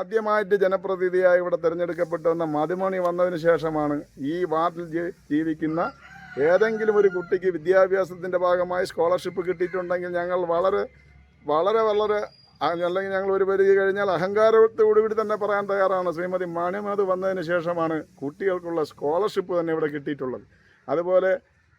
ആദ്യമായിട്ട് ജനപ്രതിനിധിയായി ഇവിടെ തിരഞ്ഞെടുക്കപ്പെട്ടു വന്ന മധുമണി വന്നതിന് ശേഷമാണ് ഈ വാർഡിൽ ജീവിക്കുന്ന ഏതെങ്കിലും ഒരു കുട്ടിക്ക് വിദ്യാഭ്യാസത്തിന്റെ ഭാഗമായി സ്കോളർഷിപ്പ് കിട്ടിയിട്ടുണ്ടെങ്കിൽ ഞങ്ങൾ വളരെ വളരെ വളരെ അല്ലെങ്കിൽ ഞങ്ങൾ ഒരു പരിധി കഴിഞ്ഞാൽ അഹങ്കാരത്തോടുകൂടി തന്നെ പറയാൻ തയ്യാറാണ് ശ്രീമതി മണിമത് വന്നതിന് ശേഷമാണ് കുട്ടികൾക്കുള്ള സ്കോളർഷിപ്പ് തന്നെ ഇവിടെ കിട്ടിയിട്ടുള്ളത്. അതുപോലെ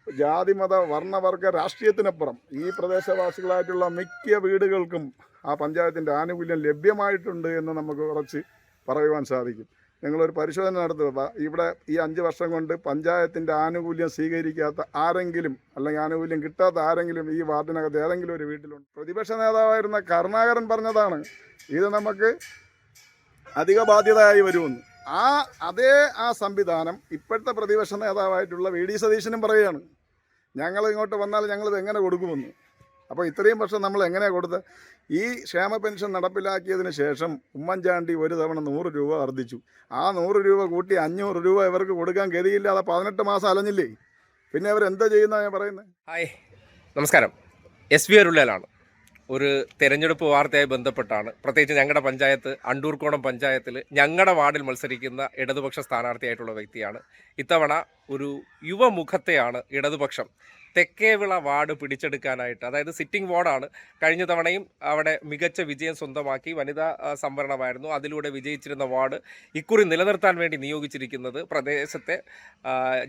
ജാതിമത വർണവർഗ രാഷ്ട്രീയത്തിനപ്പുറം ഈ പ്രദേശവാസികളായിട്ടുള്ള മിക്ക വീടുകൾക്കും ആ പഞ്ചായത്തിന്റെ ആനുകൂല്യം ലഭ്യമായിട്ടുണ്ട് എന്ന് നമുക്ക് കുറച്ച് പറയുവാൻ സാധിക്കും. ഞങ്ങളൊരു പരിശോധന നടത്തുക. ഇവിടെ ഈ അഞ്ച് വർഷം കൊണ്ട് പഞ്ചായത്തിന്റെ ആനുകൂല്യം സ്വീകരിക്കാത്ത ആരെങ്കിലും അല്ലെങ്കിൽ ആനുകൂല്യം കിട്ടാത്ത ആരെങ്കിലും ഈ വാർഡിനകത്ത് ഏതെങ്കിലും ഒരു വീട്ടിലുണ്ട്. പ്രതിപക്ഷ നേതാവായിരുന്ന കരുണാകരൻ പറഞ്ഞതാണ് ഇത് നമുക്ക് അധിക ബാധ്യതയായി വരുമെന്ന്. ആ അതേ ആ സംവിധാനം ഇപ്പോഴത്തെ പ്രതിപക്ഷ നേതാവായിട്ടുള്ള വി ഡി സതീശനും പറയുകയാണ്. ഞങ്ങൾ ഇങ്ങോട്ട് വന്നാൽ ഞങ്ങളിത് എങ്ങനെ കൊടുക്കുമെന്ന്. അപ്പോൾ ഇത്രയും വർഷം നമ്മൾ എങ്ങനെ കൊടുത്ത്? ഈ ക്ഷേമ പെൻഷൻ നടപ്പിലാക്കിയതിന് ശേഷം ഉമ്മൻചാണ്ടി ഒരു തവണ നൂറ് രൂപ വർദ്ധിച്ചു. ആ നൂറ് രൂപ കൂട്ടി അഞ്ഞൂറ് രൂപ ഇവർക്ക് കൊടുക്കാൻ ഗതിയില്ലാതെ പതിനെട്ട് മാസം അലഞ്ഞില്ലേ? പിന്നെ അവരെന്താ ചെയ്യുന്ന ഞാൻ പറയുന്നത് ഹായ്. നമസ്കാരം. എസ് വി അരുളലാണ്. ഒരു തെരഞ്ഞെടുപ്പ് വാർത്തയായി ബന്ധപ്പെട്ടാണ്. പ്രത്യേകിച്ച് ഞങ്ങളുടെ പഞ്ചായത്ത് അണ്ടൂർക്കോണം പഞ്ചായത്തിൽ ഞങ്ങളുടെ വാർഡിൽ മത്സരിക്കുന്ന ഇടതുപക്ഷ സ്ഥാനാർത്ഥിയായിട്ടുള്ള വ്യക്തിയാണ്. ഇത്തവണ ഒരു യുവമുഖത്തെയാണ് ഇടതുപക്ഷം തെക്കേവിള വാർഡ് പിടിച്ചെടുക്കാനായിട്ട് അതായത് സിറ്റിംഗ് വാർഡാണ് കഴിഞ്ഞ തവണയും അവിടെ മികച്ച വിജയം സ്വന്തമാക്കി വനിതാ സംവരണമായിരുന്നു. അതിലൂടെ വിജയിച്ചിരുന്ന വാർഡ് ഇക്കുറി നിലനിർത്താൻ വേണ്ടി നിയോഗിച്ചിരിക്കുന്നത് പ്രദേശത്തെ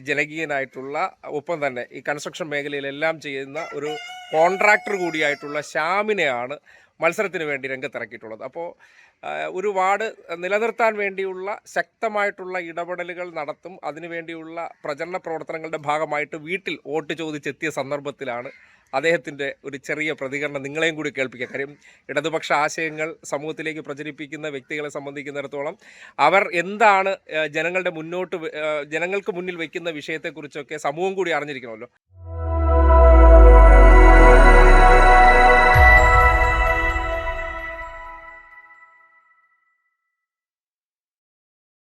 ജനകീയനായിട്ടുള്ള ഒപ്പം തന്നെ ഈ കൺസ്ട്രക്ഷൻ മേഖലയിലെല്ലാം ചെയ്യുന്ന ഒരു കോൺട്രാക്ടർ കൂടിയായിട്ടുള്ള ശ്യാമിനെയാണ് മത്സരത്തിന് വേണ്ടി രംഗത്തിറക്കിയിട്ടുള്ളത്. അപ്പോൾ ഒരു വാർഡ് നിലനിർത്താൻ വേണ്ടിയുള്ള ശക്തമായിട്ടുള്ള ഇടപെടലുകൾ നടത്തും അതിനുവേണ്ടിയുള്ള പ്രചരണ പ്രവർത്തനങ്ങളുടെ ഭാഗമായിട്ട് വീട്ടിൽ വോട്ട് ചോദിച്ചെത്തിയ സന്ദർഭത്തിലാണ് അദ്ദേഹത്തിന്റെ ഒരു ചെറിയ പ്രതികരണം നിങ്ങളെയും കൂടി കേൾപ്പിക്കുക. കാര്യം ഇടതുപക്ഷ ആശയങ്ങൾ സമൂഹത്തിലേക്ക് പ്രചരിപ്പിക്കുന്ന വ്യക്തികളെ സംബന്ധിക്കുന്നിടത്തോളം അവർ എന്താണ് ജനങ്ങളുടെ മുന്നോട്ട് ജനങ്ങൾക്ക് മുന്നിൽ വയ്ക്കുന്ന വിഷയത്തെക്കുറിച്ചൊക്കെ സമൂഹം കൂടി അറിഞ്ഞിരിക്കണമല്ലോ.